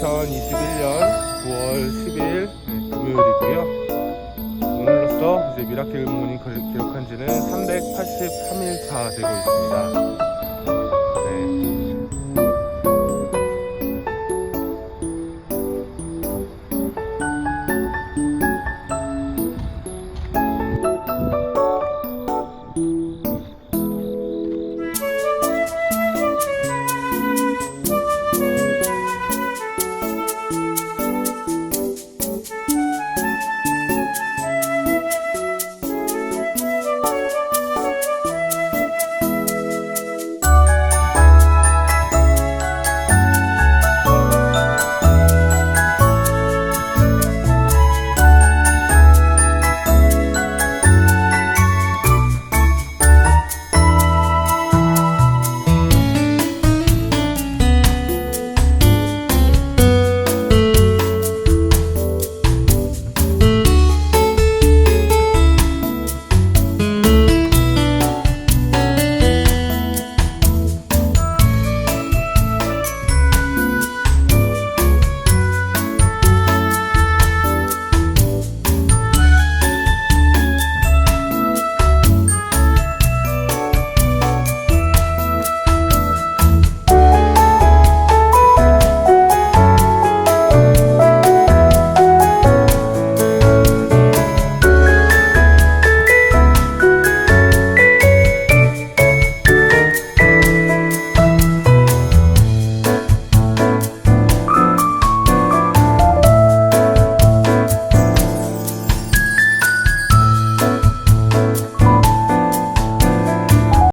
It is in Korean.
(2021년 9월 10일) 금요일이고요. 오늘로써 이제 미라클 모닝 기록한 지는 383일 차 되고 있습니다.